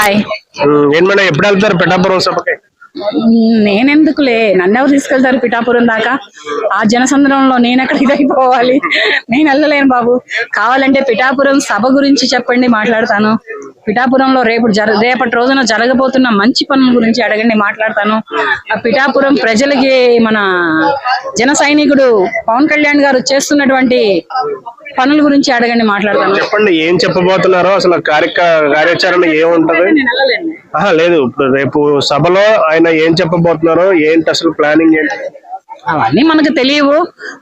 Hi ఏం madam ఎప్పుడు వెళ్తారు పిఠాపురం సభకి? నేనెందుకులే. నన్ను ఎవరు తీసుకెళ్తారు పిఠాపురం దాకా? ఆ జనసంద్రంలో నేను ఎక్కడ ఇదైపోవాలి? నేను వెళ్ళలేను బాబు. కావాలంటే పిఠాపురం సభ గురించి చెప్పండి మాట్లాడతాను. పిఠాపురంలో రేపు జర రేపటి రోజున జరగబోతున్న మంచి పనుల గురించి అడగండి మాట్లాడతాను. ఆ పిఠాపురం ప్రజలకి మన జన సైనికుడు పవన్ కళ్యాణ్ గారు చేస్తున్నటువంటి పనుల గురించి అడగండి మాట్లాడతాను చెప్పండి ఏం చెప్పబోతున్నారో అసలు కార్య కార్యాచరణ ఏముంటది? ఆహా లేదు ఇప్పుడు రేపు సభలో ఆయన ఏం చెప్పబోతున్నారో ఏంటి అసలు ప్లానింగ్ ఏంటి? అవన్నీ మనకు తెలియవు.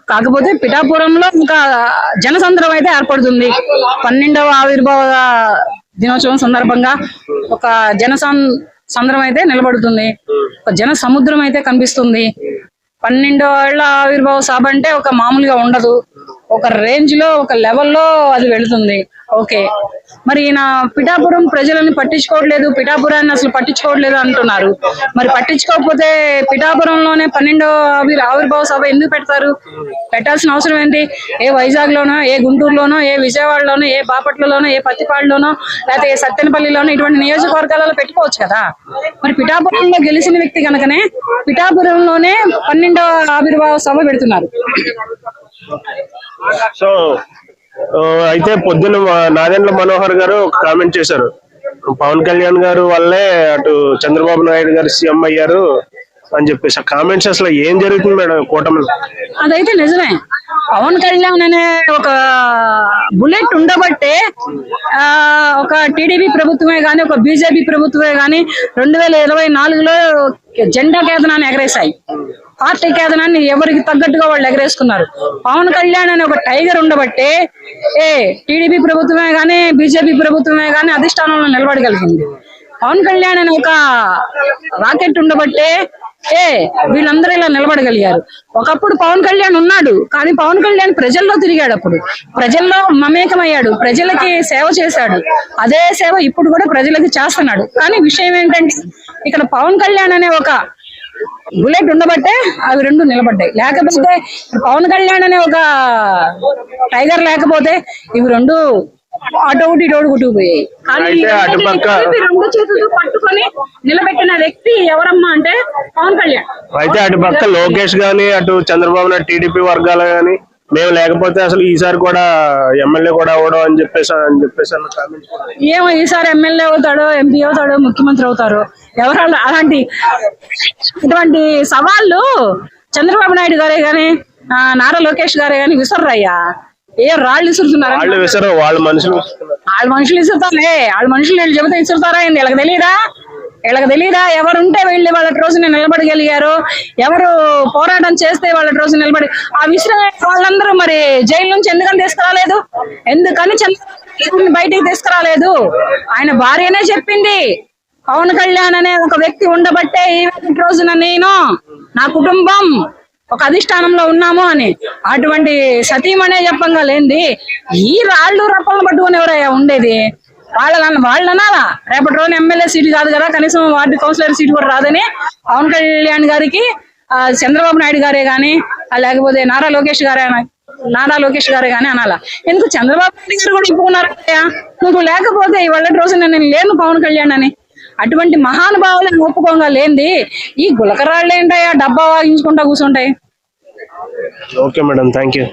కాకపోతే పిఠాపురంలో ఇంకా జనసంద్రం అయితే ఏర్పడుతుంది. పన్నెండవ ఆవిర్భావ దినోత్సవం సందర్భంగా ఒక జన సం- సంద్రం అయితే నిలబడుతుంది. ఒక జన సముద్రం అయితే కనిపిస్తుంది. పన్నెండో ఏళ్ళ ఆవిర్భావ సభ అంటే ఒక మామూలుగా ఉండదు. ఒక రేంజ్లో ఒక లెవెల్లో అది వెళుతుంది. ఓకే మరి ఈయన పిఠాపురం ప్రజలని పట్టించుకోవట్లేదు పిఠాపురాన్ని అసలు పట్టించుకోవట్లేదు అంటున్నారు. మరి పట్టించుకోకపోతే పిఠాపురంలోనే పన్నెండో ఆవిర్భావ సభ ఎందుకు పెడతారు? పెట్టాల్సిన అవసరం ఏంటి? ఏ వైజాగ్ లోనో ఏ గుంటూరులోనో ఏ విజయవాడలోనో ఏ బాపట్లలోనో ఏ పత్తిపాడులోనో లేకపోతే ఏ సత్తెనపల్లిలోనో ఇటువంటి నియోజకవర్గాలలో పెట్టుకోవచ్చు కదా? మరి పిఠాపురంలో గెలిచిన వ్యక్తి కనుకనే పిఠాపురంలోనే పన్నెండో ఆవిర్భావ సభ పెడుతున్నారు. సో అయితే పొద్దున్న మా- నాదెండ్ల మనోహర్ గారు ఒక కామెంట్ చేశారు. పవన్ కళ్యాణ్ గారు వల్లే అటు చంద్రబాబు నాయుడు గారు సీఎం అయ్యారు అని చెప్పేసి ఆ కామెంట్స్ అసలు ఏం జరుగుతుంది మేడం కూటమిలో? అదైతే నిజమే. పవన్ కళ్యాణ్ అనే ఒక బుల్లెట్ ఉండబట్టే ఆ ఒక టీడీపీ ప్రభుత్వమే కానీ ఒక బీజేపీ ప్రభుత్వమే కానీ రెండు వేల ఇరవై నాలుగులో జెండా కేతనాన్ని ఎగరేశాయి. పార్టీ కేదనాన్ని ఎవరికి తగ్గట్టుగా వాళ్ళు ఎగరేసుకున్నారు. పవన్ కళ్యాణ్ అనే ఒక టైగర్ ఉండబట్టే ఏ టీడీపీ ప్రభుత్వమే కానీ బీజేపీ ప్రభుత్వమే కానీ అధిష్టానంలో నిలబడగలిగింది. పవన్ కళ్యాణ్ అనే ఒక రాకెట్ ఉండబట్టే ఏ వీళ్ళందరూ ఇలా నిలబడగలిగారు. ఒకప్పుడు పవన్ కళ్యాణ్ ఉన్నాడు కానీ పవన్ కళ్యాణ్ ప్రజల్లో తిరిగాడు అప్పుడు. ప్రజల్లో మమేకమయ్యాడు ప్రజలకి సేవ చేశాడు. అదే సేవ ఇప్పుడు కూడా ప్రజలకి చేస్తున్నాడు. కానీ విషయం ఏంటంటే ఇక్కడ పవన్ కళ్యాణ్ అనే ఒక బుల్లెట్ ఉండబట్టే అవి రెండు నిలబడ్డాయి. లేకపోతే పవన్ కళ్యాణ్ అనే ఒక టైగర్ లేకపోతే ఇవి రెండు అటు ఒకటి ఇటు ఒకటి కొట్టుకుపోయాయి. రెండు చేతులతో పట్టుకొని నిలబెట్టిన వ్యక్తి ఎవరమ్మా అంటే పవన్ కళ్యాణ్. అయితే అటు పక్క లోకేష్ గాని అటు చంద్రబాబు నాయుడు టీడీపీ వర్గాలు గాని మేము లేకపోతే అసలు ఈసారి కూడా ఎమ్మెల్యే కూడా అవడం అని చెప్పేసి అని చెప్పేసి ఏమో ఈసారి ఎమ్మెల్యే అవుతాడో ఎంపీ అవుతాడో ముఖ్యమంత్రి అవుతారో ఎవరు అలా- అలాంటి ఇటువంటి సవాళ్ళు చంద్రబాబు నాయుడు గారే గాని నారా లోకేష్ గారే గాని విసర్రయ్యా. ఏ రాళ్ళు విసురుతున్నారు వాళ్ళు. విసరు వాళ్ళ మనుషులు. వాళ్ళ మనుషులు ఇసురుతారులే వాళ్ళ మనుషులు వీళ్ళు చెబితే ఇసురుతారా ఏంది? వీళ్ళకి తెలియదా వీళ్ళకి తెలియదా ఎవరు ఉంటే వీళ్ళు వాళ్ళ రోజున నిలబడగలిగారు? ఎవరు పోరాటం చేస్తే వాళ్ళ రోజు నిలబడి ఆ విషయం వాళ్ళందరూ మరి జైలు నుంచి ఎందుకని తీసుకురాలేదు? ఎందుకని చంద్రబాబు బయటికి తీసుకురాలేదు? ఆయన భార్యనే చెప్పింది. పవన్ కళ్యాణ్ అనే ఒక వ్యక్తి ఉండబట్టే ఈ రోజున నేను నా కుటుంబం ఒక అధిష్టానంలో ఉన్నాము అని. అటువంటి సతీమనే చెప్పంగా లేనిది ఈ రాళ్ళు రప్పలను పట్టుకుని ఎవరయ్యా ఉండేది? వాళ్ళ వాళ్ళనాలా రేపటి రోజున ఎమ్మెల్యే సీటు కాదు కదా కనీసం వార్డు కౌన్సిలర్ సీటు కూడా రాదని పవన్ కళ్యాణ్ గారికి చంద్రబాబు నాయుడు గారే గాని లేకపోతే నారా లోకేష్ గారే అన- నారా లోకేష్ గారే గాని అనాలా? ఎందుకు చంద్రబాబు నాయుడు గారు కూడా ఒప్పుకున్నారు నువ్వు లేకపోతే ఇవాళ రోజున నేను లేను పవన్ కళ్యాణ్ అని. అటువంటి మహానుభావులను ఒప్పుకోగా లేనిది ఈ గులకరాళ్ళు ఏంటయ్యా? డబ్బా వాగించుకుంటా కూర్చుంటాయి. Okay madam thank you